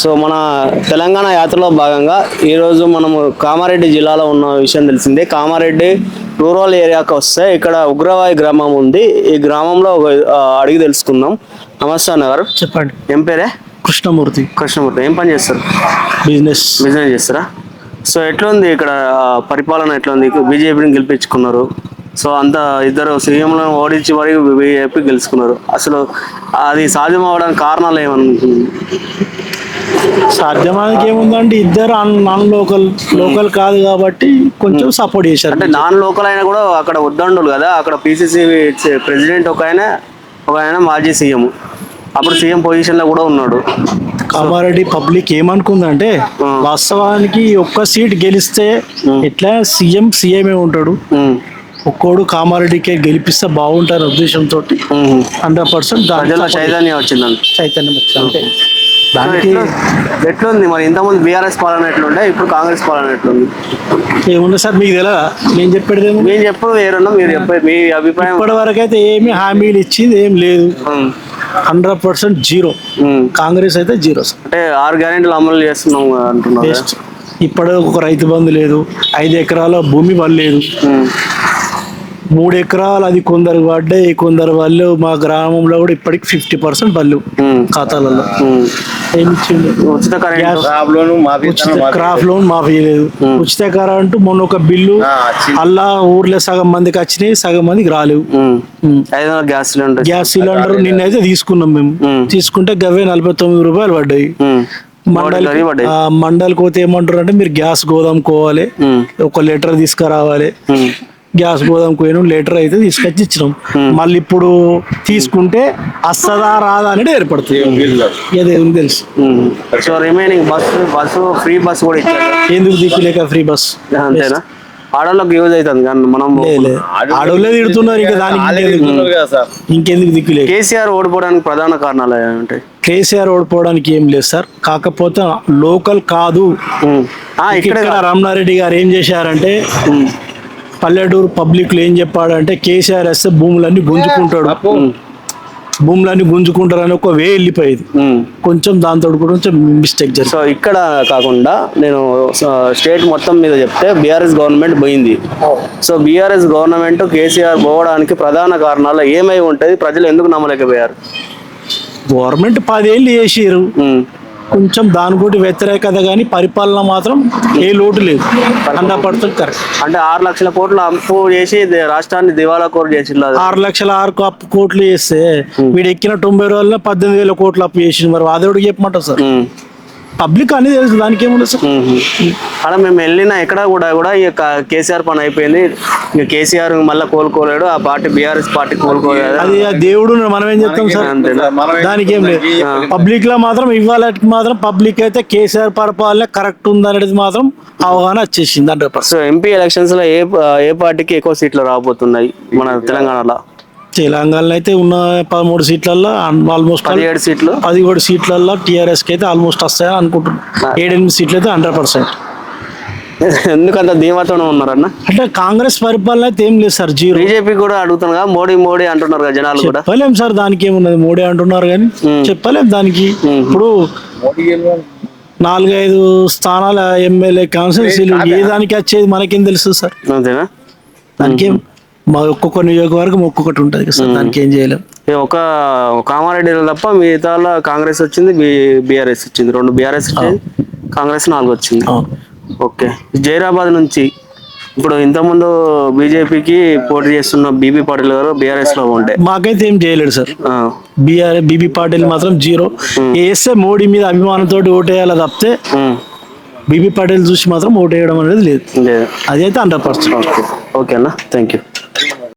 So మన తెలంగాణ యాత్రలో భాగంగా ఈరోజు మనము కామారెడ్డి జిల్లాలో ఉన్న విషయం తెలిసిందే. కామారెడ్డి రూరల్ ఏరియాకి వస్తే ఇక్కడ ఉగ్రవాయి గ్రామం ఉంది. ఈ గ్రామంలో ఒక, అడిగి తెలుసుకుందాం. నమస్తే అన్న గారు చెప్పండి. ఏం పేరే? కృష్ణమూర్తి. కృష్ణమూర్తి. ఏం పని చేస్తారు? బిజినెస్. బిజినెస్ చేస్తారా? సో ఎట్లుంది ఇక్కడ పరిపాలన ఎట్లుంది? బీజేపీని గెలిపించుకున్నారు. సో అంత ఇద్దరు సీఎంలను ఓడించి మరి బీజేపీ గెలుచుకున్నారు. అసలు అది సాధ్యం అవడానికి కారణాలు ఏమనుకుంటుంది సాధ్యమానికి ఏముందండి? ఇద్దరు నాన్ లోకల్ లోకల్ కాదు కాబట్టి కొంచెం సపోర్ట్ చేశారు. అంటే నాన్ లోకల్ అయినా కూడా అక్కడ ఉద్దండులు కదా అక్కడ పిసిసి ప్రెసిడెంట్ ఒక ఆయన ఒక ఆయన మాజీ సీఎం. అప్పుడు సీఎం పొజిషన్లో కూడా ఉన్నాడు. కామారెడ్డి పబ్లిక్ ఏమనుకుందంటే వాస్తవానికి ఒక్క సీట్ గెలిస్తే ఎట్లా సీఎం సీఎంఏ ఉంటాడు. ఒక్కోడు కామారెడ్డికే గెలిపిస్తే బాగుంటారు ఉద్దేశంతో. హండ్రెడ్ పర్సెంట్ ప్రజల్లో చైతన్యం వచ్చిందండి. చైతన్యం వచ్చింది. అంతే సో దానికి ఎట్లా- ఎట్లుంది మరి? ఇంతకుముందు బీఆర్ఎస్ పాలన ఎట్లుండే? ఇప్పుడు కాంగ్రెస్ పాలన ఎట్లుంది? ఏముంది సార్ మీకు తెలియదా నేను చెప్పేది? మేము చెప్పు వేరున్నా మీరు చెప్పే మీ అభిప్రాయం. ఇప్పటి వరకు అయితే ఏమి హామీలు ఇచ్చింది ఏం లేదు. Hundred percent zero. కాంగ్రెస్ అయితే జీరో సార్. అంటే ఆరు గ్యారెంటీలు అమలు చేస్తున్నాం అంటున్నారు. ఇప్పుడు ఒక రైతు బంధు లేదు. ఐదు ఎకరాల భూమి పడలేదు. ఉమ్, మూడు ఎకరాలు అది కొందరు పడ్డాయి కొందరు వాళ్ళు మా గ్రామంలో కూడా ఇప్పటికి ఫిఫ్టీ పర్సెంట్ పళ్ళు ఉమ్, ఖాతాలలో. క్రాఫ్ లోన్ మాఫీ లేదు ఉచిత కరెంటు మొన్న ఒక బిల్లు అల్లా ఊర్లో సగం మందికి వచ్చినాయి సగం మందికి రాలేవు. Gas cylinder. గ్యాస్ సిలిండర్ నిన్నైతే తీసుకున్నాం మేము. తీసుకుంటే గవే నలభై తొమ్మిది రూపాయలు పడ్డాయి. మండల్. మండల్కి పోతే ఏమంటారు అంటే మీరు గ్యాస్ గోదాం కోవాలి ఒక లీటర్ తీసుకురావాలి. గ్యాస్ గోదాం పోయినాం లీటర్ అయితే తీసుకొచ్చి ఇచ్చినాం. మళ్ళీ ఇప్పుడు తీసుకుంటే వస్తుందా రాదా అనేది ఏర్పడుతుంది. అదే? ఉంది తెలుసు. So remaining bus bus free bus కూడా ఇచ్చారు. ఎందుకు దిక్కులేక ఫ్రీ బస్ అంతేనా? ఆడవాళ్ళకి యూజ్ అవుతుంది కానీ మనం ఆడోళ్ళే తిడుతున్నారు ఇంకా దానికి ఇంకెందుకు? దిక్కులేక కేసీఆర్ ఓడిపోవడానికి ప్రధాన కారణాలు ఏమంటాయి కేసీఆర్ ఓడిపోవడానికి ఏం లేదు సార్. కాకపోతే లోకల్ కాదు. ఆ, ఇక్కడే ఇక్కడ రమణారెడ్డి గారు ఏం చేశారంటే పల్లెటూరు పబ్లిక్లో ఏం చెప్పాడంటే కేసీఆర్ వస్తే భూములన్నీ గుంజుకుంటాడు. భూములన్నీ గుంజుకుంటారని ఒక వే వెళ్ళిపోయేది. కొంచెం దాంతో కూడా కొంచెం మిస్టేక్ జరిగింది. సో ఇక్కడ కాకుండా నేను స్టేట్ మొత్తం మీద చెప్తే బీఆర్ఎస్ గవర్నమెంట్ పోయింది. సో బీఆర్ఎస్ గవర్నమెంట్ కేసీఆర్ పోవడానికి ప్రధాన కారణాలు ఏమై ఉంటుంది? ప్రజలు ఎందుకు నమ్మలేకపోయారు? గవర్నమెంట్ పదేళ్ళు చేసిరు. కొంచెం దాని కూడా వ్యతిరేకత కానీ పరిపాలన మాత్రం ఏ లోటు లేదు. Hundred percent correct. అంటే ఆరు లక్షల కోట్ల అప్పు చేసి రాష్ట్రాన్ని దివాలా కోరు చేసి ఆరు లక్షల ఆరు అప్పు కోట్లు చేస్తే వీడు ఎక్కిన తొంభై రోజుల్లో పద్దెనిమిది వేల కోట్లు అప్పు చేసింది మరి వాదేవుడికి చెప్పమంటారు సార్? పబ్లిక్ అనేది తెలుసు దానికి ఏముండదు సార్ అలా మేము వెళ్ళిన ఎక్కడ కూడా కూడా ఈ కేసీఆర్ పని అయిపోయింది. ఇక కేసీఆర్ మళ్ళీ కోలుకోలేడు ఆ పార్టీ బీఆర్ఎస్ పార్టీ కోలుకోలేదు. అది ఆ దేవుడు మనం ఏం చెప్తాం సార్? దానికి ఏం లేదు. పబ్లిక్లో మాత్రం ఇవాళ మాత్రం పబ్లిక్ అయితే కేసీఆర్ పరిపాలన కరెక్ట్ ఉందనేది మాత్రం అవగాహన వచ్చేసింది హండ్రెడ్ పర్సెంట్ సో ఎంపీ ఎలక్షన్స్లో ఏ ఏ పార్టీకి ఎక్కువ సీట్లు రాబోతున్నాయి మన తెలంగాణలో? తెలంగాణలో అయితే ఉన్న పదమూడు సీట్లలో ఆల్మోస్ట్ పదిహేడు సీట్లు. పదిహేడు సీట్లలో టీఆర్ఎస్కి అయితే ఆల్మోస్ట్ వస్తాయని అనుకుంటున్నాను ఏడెనిమిది సీట్లు అయితే హండ్రెడ్ పర్సెంట్ ఎందుకంత ధీమాతోనే ఉన్నారన్న? అంటే కాంగ్రెస్ పరిపాలన అయితే ఏం లేదు సార్ జీరో. బీజేపీ కూడా అడుగుతున్నారు కదా మోడీ మోడీ అంటున్నారు కదా జనాలు కూడా. చెప్పలేం సార్ దానికి ఏమున్నది మోడీ అంటున్నారు కానీ చెప్పలేం దానికి. ఇప్పుడు నాలుగైదు స్థానాల ఎమ్మెల్యే కౌన్సిల్ ఏ దానికి వచ్చేది మనకేం తెలుసు సార్. అంతేనా? దానికి ఏం మా ఒక్కొక్క నియోజకవర్గం ఒక్కొక్కటి ఉంటుంది కదా సార్ దానికి ఏం చేయలేం. ఒక కామారెడ్డి తప్ప మిగతా కాంగ్రెస్ వచ్చింది బీఆర్ఎస్ వచ్చింది. రెండు బీఆర్ఎస్ వచ్చింది కాంగ్రెస్ నాలుగు వచ్చింది. ఓకే. జైరాబాద్ నుంచి ఇప్పుడు ఇంతకుముందు బీజేపీకి పోటీ చేస్తున్న బీబీ పాటిల్ గారు బీఆర్ఎస్లో ఉండే. మాకైతే ఏం చేయలేడు సార్. బీఆర్ బీబీ పాటిల్ మాత్రం జీరో. వేస్తే మోడీ మీద అభిమానంతో ఓటేయాలి తప్పితే బీబీ పాటిల్ చూసి మాత్రం ఓటేయడం అనేది లేదు. లేదు. అదైతే హండ్రెడ్ పర్సెంట్. ఓకే. అన్న. Thank you